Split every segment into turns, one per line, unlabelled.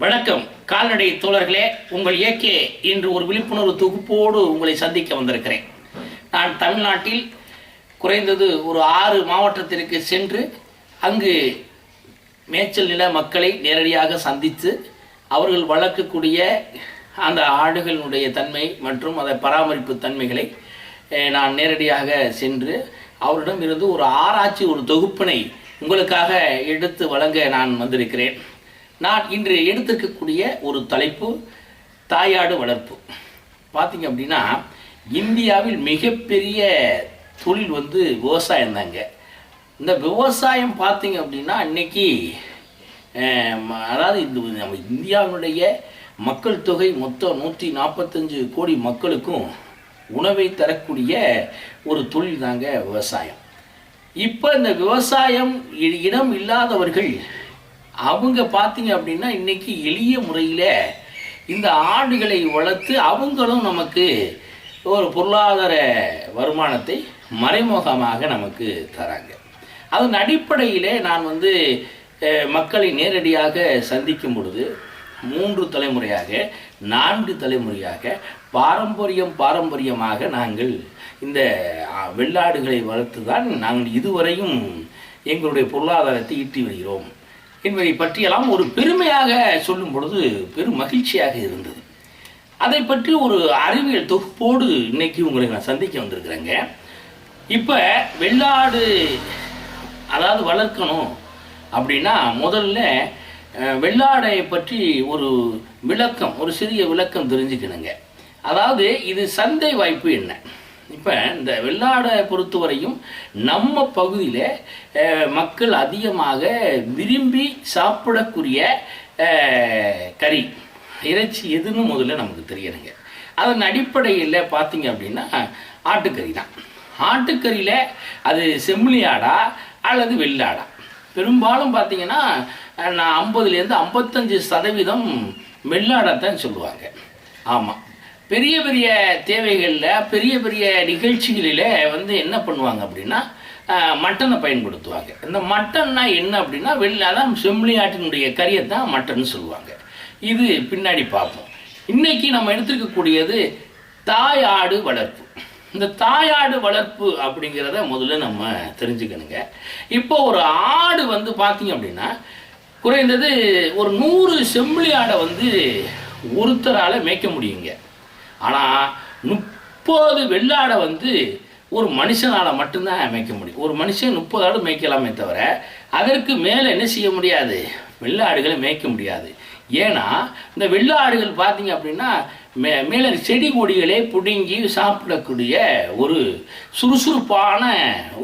வணக்கம். கால்நடை தோழர்களே உங்கள் இயக்கே இன்று ஒரு விழிப்புணர்வு தொகுப்போடு உங்களை சந்திக்க வந்திருக்கிறேன். நான் தமிழ்நாட்டில் குறைந்தது ஒரு ஆறு மாவட்டத்திற்கு சென்று அங்கு மேய்ச்சல் நில மக்களை நேரடியாக சந்தித்து அவர்கள் வளர்க்கக்கூடிய அந்த ஆடுகளினுடைய தன்மை மற்றும் அதை பராமரிப்பு தன்மைகளை நான் நேரடியாக சென்று அவரிடம் இருந்து ஒரு ஆராய்ச்சி ஒரு தொகுப்பினை உங்களுக்காக எடுத்து வழங்க நான் வந்திருக்கிறேன். நான் இன்று எடுத்திருக்கக்கூடிய ஒரு தலைப்பு தாயாடு வளர்ப்பு. பார்த்தீங்க அப்படின்னா இந்தியாவில் மிகப்பெரிய தொழில் வந்து விவசாயம் தாங்க. இந்த விவசாயம் பார்த்தீங்க அப்படின்னா இன்னைக்கு அதாவது இந்த நம்ம இந்தியாவினுடைய மக்கள் தொகை மொத்தம் நூற்றி நாற்பத்தஞ்சு கோடி மக்களுக்கும் உணவை தரக்கூடிய ஒரு தொழில் தாங்க விவசாயம். இப்போ இந்த விவசாயம் இடம் இல்லாதவர்கள் அவங்க பார்த்தீங்க அப்படின்னா இன்னைக்கு எளிய முறையில் இந்த ஆடுகளை வளர்த்து அவங்களும் நமக்கு ஒரு பொருளாதார வருமானத்தை மறைமுகமாக நமக்கு தராங்க. அதன் அடிப்படையிலே நான் வந்து மக்களை நேரடியாக சந்திக்கும் பொழுது மூன்று தலைமுறையாக நான்கு தலைமுறையாக பாரம்பரியம் பாரம்பரியமாக நாங்கள் இந்த வெள்ளாடுகளை வளர்த்து தான் நாங்கள் இதுவரையும் எங்களுடைய பொருளாதாரத்தை ஈட்டி வருகிறோம். என்பதை பற்றியெல்லாம் ஒரு பெருமையாக சொல்லும் பொழுது பெரும் மகிழ்ச்சியாக இருந்தது. அதை பற்றி ஒரு அறிவியல் தொகுப்போடு இன்னைக்கு உங்களை நான் சந்திக்க வந்திருக்கிறேங்க. இப்போ வெள்ளாடு அதாவது வளர்க்கணும் அப்படின்னா முதல்ல வெள்ளாடை பற்றி ஒரு விளக்கம் ஒரு சிறிய விளக்கம் தெரிஞ்சுக்கணுங்க. அதாவது இது சந்தை வாய்ப்பு என்ன? இப்போ இந்த வெள்ளாடை பொறுத்தவரையும் நம்ம பகுதியில் மக்கள் அதிகமாக விரும்பி சாப்பிடக்கூடிய கறி இறைச்சி எதுன்னு முதல்ல நமக்கு தெரியணுங்க. அதன் அடிப்படையில் பார்த்தீங்க அப்படின்னா ஆட்டுக்கறி தான். ஆட்டுக்கறியில் அது செம்மிலி ஆடா அல்லது வெள்ளாடா பெரும்பாலும் பார்த்தீங்கன்னா நான் ஐம்பதுலேருந்து ஐம்பத்தஞ்சு சதவீதம் வெள்ளாடைத்தான் சொல்லுவாங்க. ஆமாம் பெரிய பெரிய தேவைகளில் பெரிய பெரிய நிகழ்ச்சிகளில் வந்து என்ன பண்ணுவாங்க அப்படின்னா மட்டனை பயன்படுத்துவாங்க. இந்த மட்டன்னா என்ன அப்படின்னா வெளில தான் செம்மறி ஆட்டினுடைய கறியை தான் மட்டன் சொல்லுவாங்க. இது பின்னாடி பார்ப்போம். இன்றைக்கி நம்ம எடுத்துருக்கக்கூடியது தாய் ஆடு வளர்ப்பு. இந்த தாயாடு வளர்ப்பு அப்படிங்கிறத முதல்ல நம்ம தெரிஞ்சுக்கணுங்க. இப்போ ஒரு ஆடு வந்து பார்த்தீங்க அப்படின்னா குறைந்தது ஒரு நூறு செம்பிளி ஆடை வந்து ஒருத்தரால் மேய்க்க முடியுங்க. ஆனால் முப்பது வெள்ளாடை வந்து ஒரு மனுஷனால் மட்டும்தான் மேய்க்க முடியும். ஒரு மனுஷன் முப்பது ஆடு மேய்க்கலாமே தவிர அதற்கு மேலே என்ன செய்ய முடியாது? வெள்ளாடுகளை மேய்க்க முடியாது. ஏன்னா இந்த வெள்ளாடுகள் பார்த்தீங்க அப்படின்னா மே மேலே செடி கொடிகளை பிடுங்கி சாப்பிடக்கூடிய ஒரு சுறுசுறுப்பான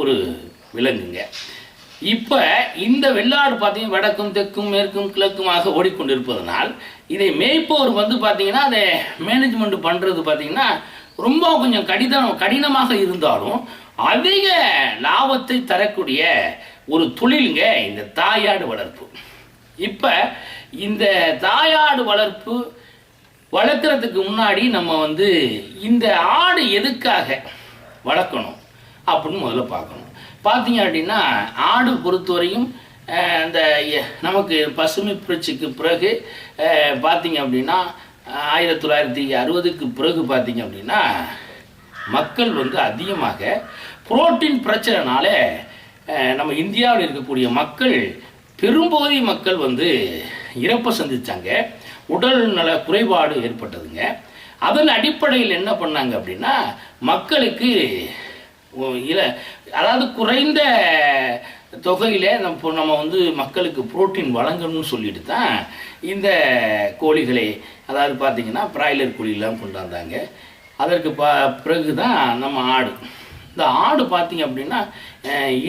ஒரு விலங்குங்க. இப்போ இந்த வெள்ளாடு பார்த்தீங்கன்னா வடக்கும் தெற்கும் மேற்கும் கிழக்குமாக ஓடிக்கொண்டிருப்பதனால் இதை மேய்ப்பவர் வந்து பார்த்தீங்கன்னா அதை மேனேஜ்மெண்ட் பண்ணுறது பார்த்தீங்கன்னா ரொம்ப கொஞ்சம் கடினம் கடினமாக இருந்தாலும் அதிக லாபத்தை தரக்கூடிய ஒரு தொழிலுங்க இந்த தாயாடு வளர்ப்பு. இப்போ இந்த தாயாடு வளர்ப்பு வளர்க்குறதுக்கு முன்னாடி நம்ம வந்து இந்த ஆடு எதுக்காக வளர்க்கணும்? அப்படின்னு முதல்ல பார்க்கணும். பார்த்தீங்க அப்படின்னா ஆடு பொறுத்தவரையும் இந்த நமக்கு பசுமை புரட்சிக்கு பிறகு பார்த்தீங்க அப்படின்னா ஆயிரத்தி தொள்ளாயிரத்தி அறுபதுக்கு பிறகு பார்த்தீங்க அப்படின்னா மக்கள் வந்து அதிகமாக புரோட்டீன் பிரச்சனைனால நம்ம இந்தியாவில் இருக்கக்கூடிய மக்கள் பெரும்பகுதி மக்கள் வந்து இறப்பை சந்தித்தாங்க உடல் நல குறைபாடு ஏற்பட்டதுங்க. அதன் அடிப்படையில் என்ன பண்ணாங்க அப்படின்னா மக்களுக்கு இல்லை அதாவது குறைந்த தொகையில் நம்ம நம்ம வந்து மக்களுக்கு புரோட்டீன் வழங்கணும்னு சொல்லிட்டு தான் இந்த கோழிகளை அதாவது பார்த்தீங்கன்னா பிராய்லர் கோழிலாம் கொண்டாந்தாங்க. அதற்கு ப பிறகு தான் நம்ம ஆடு. இந்த ஆடு பார்த்திங்க அப்படின்னா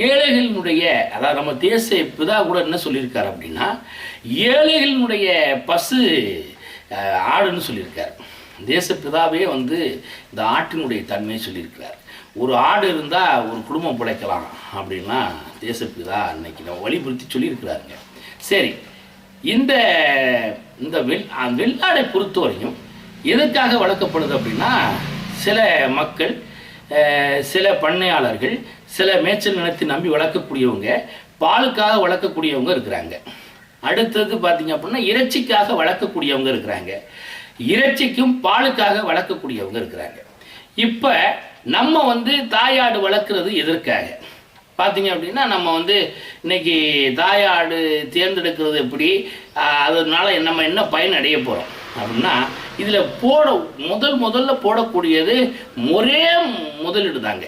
ஏழைகளினுடைய அதாவது நம்ம தேச பிதா கூட என்ன சொல்லியிருக்காரு அப்படின்னா ஏழைகளினுடைய பசு ஆடுன்னு சொல்லியிருக்காரு. தேச பிதாவே வந்து இந்த ஆட்டினுடைய தன்மையை சொல்லியிருக்கிறார். ஒரு ஆடு இருந்தால் ஒரு குடும்பம் பிழைக்கலாம் அப்படின்னா தேசப்பிதா அன்னைக்கு நம்ம வழிபடுத்தி சொல்லியிருக்கிறாருங்க. சரி இந்த இந்த வெள் அந்த வெள்ளாடை பொறுத்தவரையும் எதற்காக வளர்க்கப்படுது அப்படின்னா சில மக்கள் சில பண்ணையாளர்கள் சில மேய்ச்சல் நிலத்தை நம்பி வளர்க்கக்கூடியவங்க பாலுக்காக வளர்க்கக்கூடியவங்க இருக்கிறாங்க. அடுத்தது பார்த்தீங்க அப்படின்னா இறைச்சிக்காக வளர்க்கக்கூடியவங்க இருக்கிறாங்க. இறைச்சிக்கும் பாலுக்காக வளர்க்கக்கூடியவங்க இருக்கிறாங்க. இப்போ நம்ம வந்து தாயாடு வளர்க்குறது எதற்காக? பார்த்தீங்க அப்படின்னா நம்ம வந்து இன்னைக்கு தாயாடு தேர்ந்தெடுக்கிறது எப்படி? அதனால நம்ம என்ன பயன் அடைய போகிறோம் அப்படின்னா இதில் போட முதல் முதல்ல போடக்கூடியது ஒரே முதலீடு தாங்க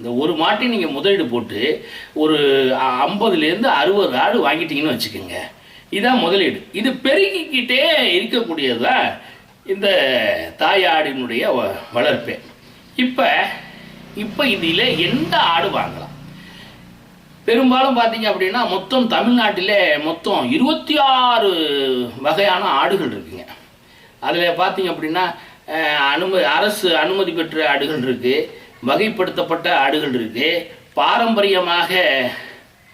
இந்த ஒரு மாட்டை நீங்கள் முதலீடு போட்டு ஒரு ஐம்பதுலேருந்து அறுபது ஆடு வாங்கிட்டீங்கன்னு வச்சுக்கோங்க. இதான் முதலீடு. இது பெருகிக்கிட்டே இருக்கக்கூடியது தான் இந்த தாயாடினுடைய வ- இப்போ இப்போ இதில் எந்த ஆடு வாங்கலாம்? பெரும்பாலும் பார்த்தீங்க அப்படின்னா மொத்தம் தமிழ்நாட்டிலே மொத்தம் இருபத்தி ஆறு வகையான ஆடுகள் இருக்குங்க. அதில் பார்த்தீங்க அப்படின்னா அனுமதி அரசு அனுமதி பெற்ற ஆடுகள் இருக்குது வகைப்படுத்தப்பட்ட ஆடுகள் இருக்குது பாரம்பரியமாக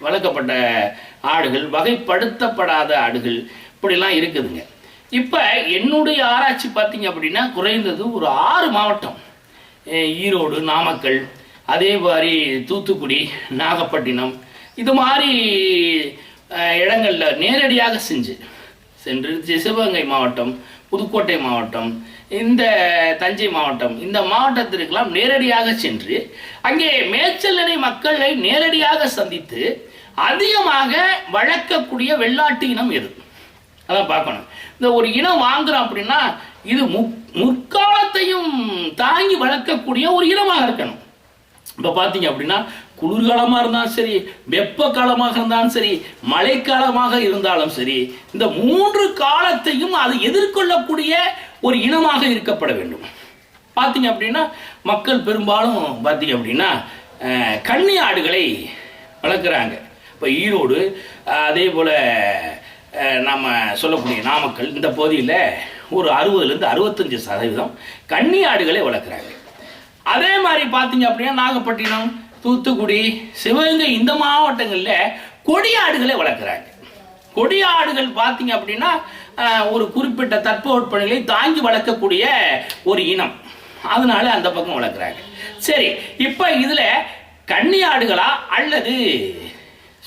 வளர்க்கப்பட்ட ஆடுகள் வகைப்படுத்தப்படாத ஆடுகள் இப்படிலாம் இருக்குதுங்க. இப்போ என்னுடைய ஆராய்ச்சி பார்த்தீங்க அப்படின்னா குறைந்தது ஒரு ஆறு மாவட்டம். ஈரோடு நாமக்கல் அதே மாதிரி தூத்துக்குடி நாகப்பட்டினம். இது மாதிரி இடங்களில் இடங்கள்ல நேரடியாக செஞ்சு சென்று சிவகங்கை மாவட்டம் புதுக்கோட்டை மாவட்டம் இந்த தஞ்சை மாவட்டம் இந்த மாவட்டத்திற்கெல்லாம் நேரடியாக சென்று அங்கே மேய்ச்சல் நிலை மக்களை நேரடியாக சந்தித்து அதிகமாக வளர்க்கக்கூடிய வெள்ளாட்டு இனம் எது? அதான் பார்க்கணும். இந்த ஒரு இனம் வாங்குறோம் அப்படின்னா இது முக் முற்காலத்தையும் தாங்கி வளர்க்கக்கூடிய ஒரு இனமாக இருக்கணும். இப்போ பார்த்தீங்க அப்படின்னா குளிர்காலமாக இருந்தாலும் சரி வெப்ப காலமாக இருந்தாலும் சரி மழைக்காலமாக இருந்தாலும் சரி இந்த மூன்று காலத்தையும் அது எதிர்கொள்ளக்கூடிய ஒரு இனமாக இருக்கப்பட வேண்டும். பார்த்தீங்க அப்படின்னா மக்கள் பெரும்பாலும் பார்த்தீங்க அப்படின்னா கன்னி ஆடுகளை வளர்க்குறாங்க. இப்போ ஈரோடு அதே போல் நம்ம சொல்லக்கூடிய நாமக்கல் இந்த பகுதியில் ஒரு அறுபதுலேருந்து அறுபத்தஞ்சு சதவீதம் கன்னி ஆடுகளை வளர்க்குறாங்க. அதே மாதிரி பார்த்தீங்க அப்படின்னா நாகப்பட்டினம் தூத்துக்குடி சிவகங்கை இந்த மாவட்டங்களில் கொடியாடுகளை வளர்க்குறாங்க. கொடியாடுகள் பார்த்தீங்க அப்படின்னா ஒரு குறிப்பிட்ட தட்பவெப்பநிலை தாங்கி வளர்க்கக்கூடிய ஒரு இனம். அதனால அந்த பக்கம் வளர்க்குறாங்க. சரி இப்போ இதில் கன்னி ஆடுகளா அல்லது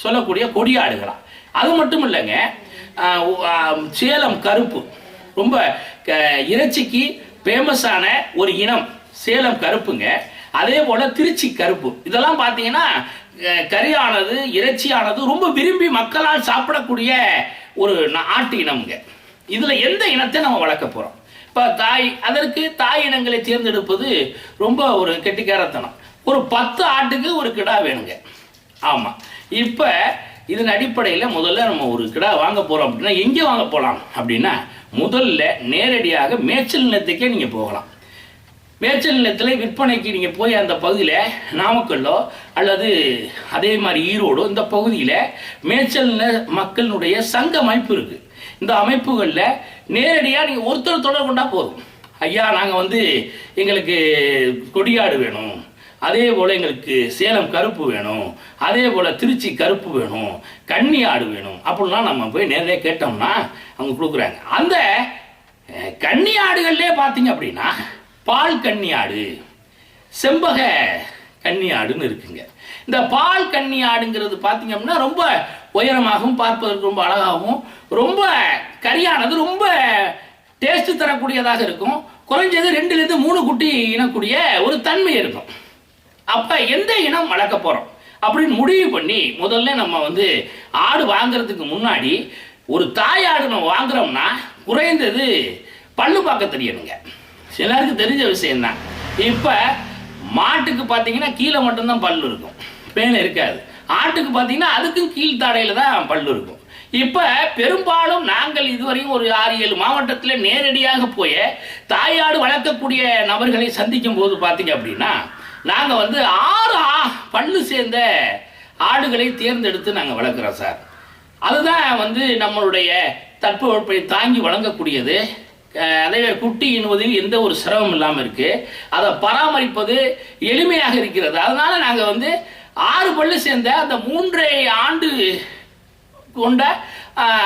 சொல்லக்கூடிய கொடியாடுகளா அது மட்டும் இல்லைங்க சேலம் கருப்பு. ரொம்ப க- இறைச்சிக்கு ஃபேமஸான ஒரு இனம் சேலம் கருப்புங்க. அதே போல திருச்சி கருப்பு. இதெல்லாம் பார்த்தீங்கன்னா கறியானது இறைச்சியானது ரொம்ப விரும்பி மக்களால் சாப்பிடக்கூடிய ஒரு ஆட்டு இனம்ங்க. இதில் எந்த இனத்தை நம்ம வளர்க்க போகிறோம் இப்போ தாய் அதற்கு தாய் இனங்களை தேர்ந்தெடுப்பது ரொம்ப ஒரு கெட்டிக்காரத்தனம். ஒரு பத்து ஆட்டுக்கு ஒரு கிடா வேணுங்க. ஆமாம் இப்போ இதன் அடிப்படையில் முதல்ல நம்ம ஒரு கிடா வாங்க போகிறோம் அப்படின்னா எங்கே வாங்க போகலாம் அப்படின்னா முதல்ல நேரடியாக மேய்ச்சல் நிலத்துக்கே நீங்கள் போகலாம். மேய்ச்சல் நிலத்தில் விற்பனைக்கு நீங்கள் போய் அந்த பகுதியில் நாமக்கல்லோ அல்லது அதே மாதிரி ஈரோடோ இந்த பகுதியில் மேய்ச்சல் நில மக்களினுடைய சங்க அமைப்பு இருக்குது இந்த அமைப்புகளில் நேரடியாக நீங்கள் ஒருத்தர் தொடர்கொண்டா போதும். ஐயா நாங்கள் வந்து எங்களுக்கு கொடியாடு வேணும். அதே போல் எங்களுக்கு சேலம் கருப்பு வேணும். அதே போல் திருச்சி கருப்பு வேணும். கன்னி ஆடு வேணும். அப்படிலாம் நம்ம போய் நேரடியாக கேட்டோம்னா அவங்க கொடுக்குறாங்க. அந்த கன்னி ஆடுகள்லே பார்த்தீங்க அப்படின்னா பால் கன்னி ஆடு செம்பக கன்னி ஆடுன்னு இருக்குங்க. இந்த பால் கன்னி ஆடுங்கிறது பார்த்தீங்க அப்படின்னா ரொம்ப உயரமாகவும் பார்ப்பதற்கு ரொம்ப அழகாகவும் ரொம்ப கரியானது ரொம்ப டேஸ்ட் தரக்கூடியதாக இருக்கும். குறைஞ்சது ரெண்டுலேருந்து மூணு குட்டி இனக்கூடிய ஒரு தன்மை இருக்கும். அப்ப எந்த இனம் வளர்க்க போறோம்? அப்படின்னு முடிவு பண்ணி முதல்ல நம்ம வந்து ஆடு வாங்குறதுக்கு முன்னாடி ஒரு தாயாடு நம்ம வாங்குறோம்னா குறைந்தது பல்லு பார்க்க தெரியணுங்க. எல்லாருக்கும் தெரிஞ்ச விஷயம்தான். இப்ப மாட்டுக்கு பார்த்தீங்கன்னா கீழே மட்டும்தான் பல்லு இருக்கும். பேன் இருக்காது. ஆட்டுக்கு பார்த்தீங்கன்னா அதுக்கும் கீழ்த்தாடையில தான் பல்லு இருக்கும். இப்ப பெரும்பாலும் நாங்கள் இதுவரையும் ஒரு ஆறு ஏழு மாவட்டத்தில் நேரடியாக போய் தாயாடு வளர்க்கக்கூடிய நபர்களை சந்திக்கும் போது பார்த்தீங்க அப்படின்னா நாங்கள் வந்து ஆறு ஆ- பல்லு சேர்ந்த ஆடுகளை தேர்ந்தெடுத்து நாங்கள் வளர்க்குறோம் சார். அதுதான் வந்து நம்மளுடைய தட்பவெப்பை தாங்கி வழங்கக்கூடியது. அதே குட்டி இணுவதில் எந்த ஒரு சிரமம் இல்லாமல் இருக்கு. அதை பராமரிப்பது எளிமையாக இருக்கிறது. அதனால நாங்கள் வந்து ஆறு பல்லு சேர்ந்த அந்த மூன்றை ஆண்டு கொண்ட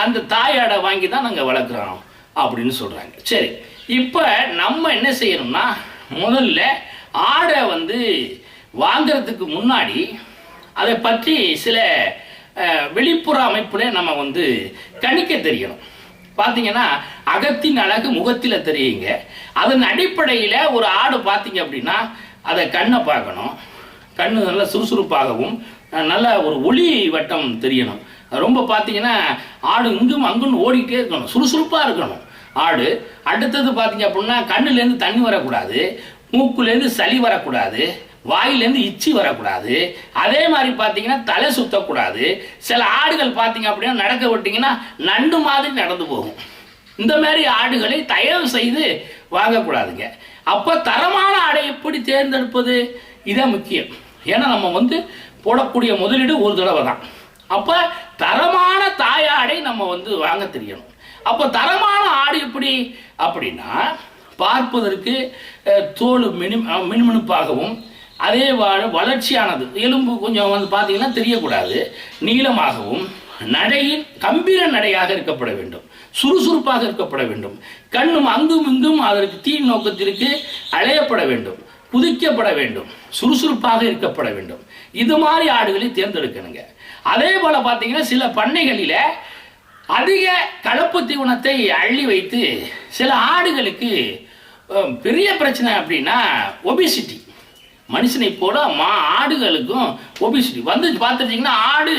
அந்த தாயாடை வாங்கி தான் நாங்கள் வளர்க்குறோம் அப்படின்னு சொல்கிறாங்க சரி இப்போ நம்ம என்ன செய்யணும்னா முதல்ல ஆடை வந்து வாங்குறதுக்கு முன்னாடி அதை பற்றி சில வெளிப்புற அமைப்புல நம்ம வந்து கணிக்க தெரியணும். பார்த்தீங்கன்னா அகத்தின் அழகு முகத்தில் தெரியுங்க. அதன் அடிப்படையில் ஒரு ஆடு பார்த்தீங்க அப்படின்னா அதை கண்ணை பார்க்கணும். கண்ணு நல்ல சுறுசுறுப்பாகவும் நல்ல ஒரு ஒளி வட்டம் தெரியணும். ரொம்ப பார்த்தீங்கன்னா ஆடு இங்கும் அங்கும் ஓடிக்கிட்டே இருக்கணும். சுறுசுறுப்பாக இருக்கணும். ஆடு. அடுத்தது பார்த்தீங்க அப்படின்னா கண்ணுலேருந்து தண்ணி வரக்கூடாது. மூக்குலேருந்து சளி வரக்கூடாது வாயிலேருந்து இச்சி வரக்கூடாது அதே மாதிரி பார்த்தீங்கன்னா தலை சுத்தக்கூடாது. சில ஆடுகள் பார்த்தீங்க அப்படின்னா நடக்க விட்டிங்கன்னா நண்டு மாதிரி நடந்து போகும். இந்த மாதிரி ஆடுகளை தயவு செய்து வாங்கக்கூடாதுங்க. அப்போ தரமான ஆடை எப்படி தேர்ந்தெடுப்பது? இதான் முக்கியம். ஏன்னா நம்ம வந்து போடக்கூடிய முதலீடு ஒரு தடவை தான். அப்போ தரமான தாயாடை நம்ம வந்து வாங்க தெரியணும். அப்போ தரமான ஆடு எப்படி? அப்படின்னா பார்ப்பதற்கு தோல் மினு மினுமினுப்பாகவும் அதே வளர்ச்சியானது. எலும்பு கொஞ்சம் வந்து பார்த்தீங்கன்னா தெரியக்கூடாது. நீளமாகவும் நடையின் கம்பீர நடையாக இருக்கப்பட வேண்டும். சுறுசுறுப்பாக இருக்கப்பட வேண்டும். கண்ணும் அங்கும் இங்கும் அதற்கு தீ நோக்கத்திற்கு அலையப்பட வேண்டும். புதிக்கப்பட வேண்டும். சுறுசுறுப்பாக இருக்கப்பட வேண்டும். இது மாதிரி ஆடுகளை தேர்ந்தெடுக்கணுங்க. அதே போல பார்த்தீங்கன்னா சில பண்ணைகளில் அதிக கலப்பு தீவனத்தை அள்ளி வைத்து சில ஆடுகளுக்கு பெரிய பிரச்சனை அப்படின்னா ஒபிசிட்டி மனுஷனை போல மா ஆடுகளுக்கும் ஒபிசிட்டி வந்து பார்த்துட்டிங்கன்னா ஆடு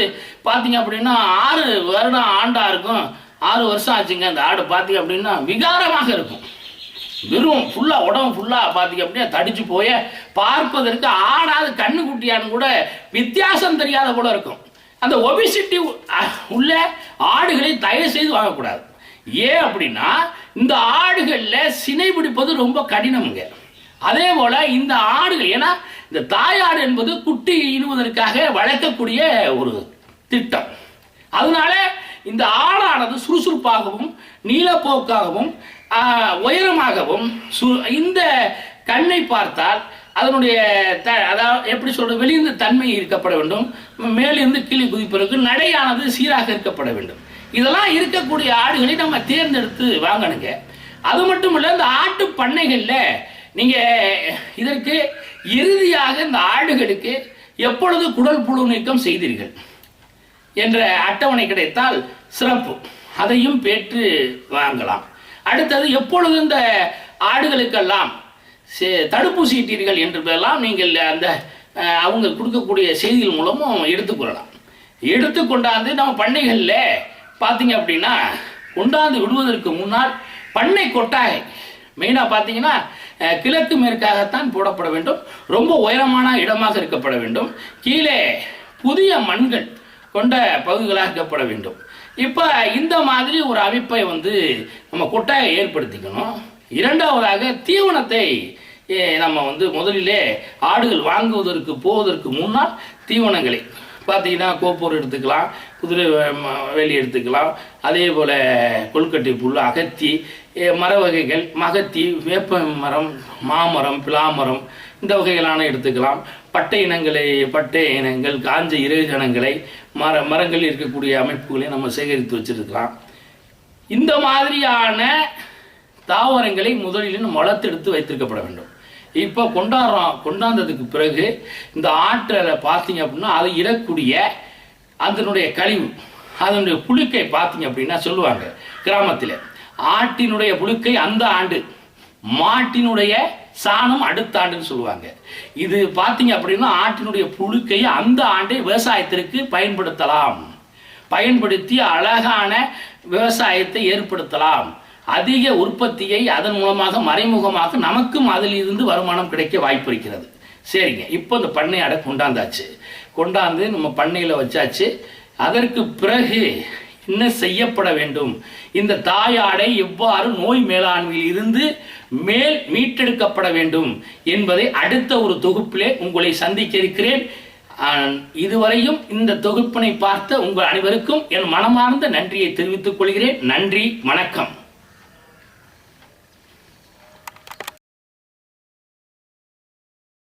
பார்த்தீங்க அப்படின்னா ஆறு வருடம் ஆண்டா இருக்கும். ஆறு வருஷம் ஆச்சுங்க அந்த ஆடு பார்த்தீங்க அப்படின்னா விகாரமாக இருக்கும். வெறும் ஃபுல்லாக உடம்பு ஃபுல்லாக பார்த்தீங்க அப்படின்னா தடிச்சு போய் பார்ப்பதற்கு ஆடாது கண்ணு குட்டியான்னு கூட வித்தியாசம் தெரியாத கூட இருக்கும். அந்த ஒபிசிட்டி உள்ள ஆடுகளை தயவு செய்து வாங்கக்கூடாது. ஏன் அப்படின்னா இந்த ஆடுகளில் சினை பிடிப்பது ரொம்ப கடினம்ங்க அதே போல இந்த ஆடுகள் ஏன்னா இந்த தாயாடு என்பது குட்டி இடுவதற்காக வளர்க்கக்கூடிய ஒரு திட்டம். அதனால இந்த ஆடானது சுறுசுறுப்பாகவும் நீளப்போக்காகவும் உயரமாகவும் சு- இந்த கண்ணை பார்த்தால் அதனுடைய த அதாவது எப்படி சொல்றது வெளியிருந்து தன்மை இருக்கப்பட வேண்டும். மேலிருந்து கீழே குதிப்பதற்கு நடையானது சீராக இருக்கப்பட வேண்டும். இதெல்லாம் இருக்கக்கூடிய ஆடுகளை நம்ம தேர்ந்தெடுத்து வாங்கணுங்க. அது மட்டும் இல்லை இந்த ஆட்டு பண்ணைகளில் நீங்கள் இதற்கு இறுதியாக இந்த ஆடுகளுக்கு எப்பொழுது குடல் புழு நீக்கம் செய்தீர்கள் என்ற அட்டவணை கிடைத்தால் சிறப்பு. அதையும் பெற்று வாங்கலாம். அடுத்தது எப்பொழுது இந்த ஆடுகளுக்கெல்லாம் சே- தடுப்பூசி நீங்கள் அந்த அவங்க கொடுக்கக்கூடிய செய்திகள் மூலமும் எடுத்துக்கொள்ளலாம் எடுத்துக்கொண்டாந்து நம்ம பண்ணைகளில் பார்த்தீங்க அப்படின்னா கொண்டாந்து விடுவதற்கு முன்னால் பண்ணை கொட்டாய். மெயினாக பார்த்தீங்கன்னா கிழக்கு மேற்காகத்தான் போடப்பட வேண்டும். ரொம்ப உயரமான இடமாக இருக்கப்பட வேண்டும். கீழே புதிய மண்கள் கொண்ட பகுதிகளாக இருக்கப்பட வேண்டும். இப்போ இந்த மாதிரி ஒரு அமைப்பை வந்து நம்ம கொட்டாயை ஏற்படுத்திக்கணும். இரண்டாவதாக தீவனத்தை நம்ம வந்து முதலிலே ஆடுகள் வாங்குவதற்கு போவதற்கு முன்னால் தீவனங்களை. பார்த்தீங்கன்னா கோப்பூர் எடுத்துக்கலாம் குதிரை வேலி எடுத்துக்கலாம். அதே போல் கொழுக்கட்டை புல் அகத்தி மர வகைகள் மகத்தி வேப்ப மரம் மாமரம் பிலாமரம் இந்த வகைகளான எடுத்துக்கலாம். பட்டை இனங்களை பட்டை இனங்கள் காஞ்ச இறைஜனங்களை மர மரங்கள் இருக்கக்கூடிய அமைப்புகளை நம்ம சேகரித்து வச்சிருக்கலாம். இந்த மாதிரியான தாவரங்களை முதலில் வளர்த்தெடுத்து வைத்திருக்கப்பட வேண்டும். இப்போ கொண்டாடுறோம் கொண்டாந்ததுக்கு பிறகு இந்த ஆற்றலை பார்த்தீங்க அப்படின்னா அதை இடக்கூடிய அதனுடைய கழிவு அதனுடைய புழுக்கை பார்த்தீங்க அப்படின்னா சொல்லுவாங்க கிராமத்தில். ஆட்டினுடைய புழுக்கை அந்த ஆண்டு மாட்டினுடைய சாணம் அடுத்த ஆண்டுன்னு சொல்லுவாங்க. இது பார்த்தீங்க அப்படின்னா ஆட்டினுடைய புழுக்கையை அந்த ஆண்டை விவசாயத்திற்கு பயன்படுத்தலாம். பயன்படுத்தி அழகான விவசாயத்தை ஏற்படுத்தலாம். அதிக உற்பத்தியை அதன் மூலமாக மறைமுகமாக நமக்கும் அதில் இருந்து வருமானம் கிடைக்க வாய்ப்பு இருக்கிறது. சரிங்க இப்போ இந்த பண்ணையாடை கொண்டாந்தாச்சு. கொண்டாந்து நம்ம பண்ணையில் வச்சாச்சு. அதற்கு பிறகு என்ன செய்யப்பட வேண்டும்? இந்த தாயாடை எவ்வாறு நோய் மேலாண்மையில் இருந்து மேல் மீட்டெடுக்கப்பட வேண்டும் என்பதை அடுத்த ஒரு தொகுப்பிலே உங்களை சந்திக்க இருக்கிறேன். இதுவரையும் இந்த தொகுப்பினை பார்த்த உங்கள் அனைவருக்கும் என் மனமார்ந்த நன்றியை தெரிவித்துக் கொள்கிறேன். நன்றி வணக்கம்.